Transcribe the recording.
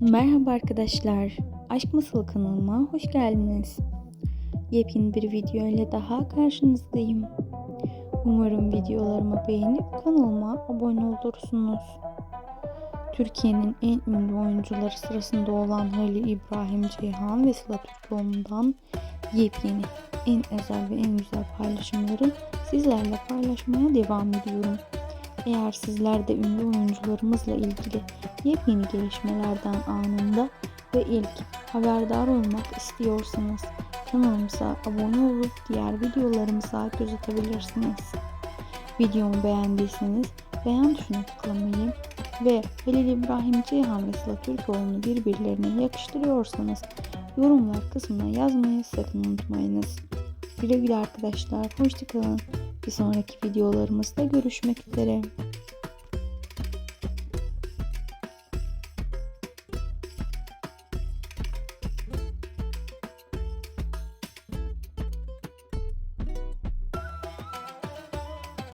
Merhaba arkadaşlar. Aşk Masal kanalıma hoş geldiniz. Yepyeni bir video ile daha karşınızdayım. Umarım videolarımı beğenip kanalıma abone olursunuz. Türkiye'nin en ünlü oyuncuları sırasında olan Halil İbrahim Ceyhan ve Sıla Türkoğlu'ndan yepyeni, en özel ve en güzel paylaşımları sizlerle paylaşmaya devam ediyorum. Eğer sizler de ünlü oyuncularımızla ilgili yepyeni gelişmelerden anında ve ilk haberdar olmak istiyorsanız kanalımıza abone olup diğer videolarımıza göz atabilirsiniz. Videomu beğendiyseniz beğen tuşuna tıklamayı ve Halil İbrahim Ceyhan ve Sıla Türkoğlu'nu birbirlerine yakıştırıyorsanız yorumlar kısmına yazmayı sakın unutmayınız. Güle güle arkadaşlar. Hoşçakalın. Bir sonraki videolarımızda görüşmek üzere.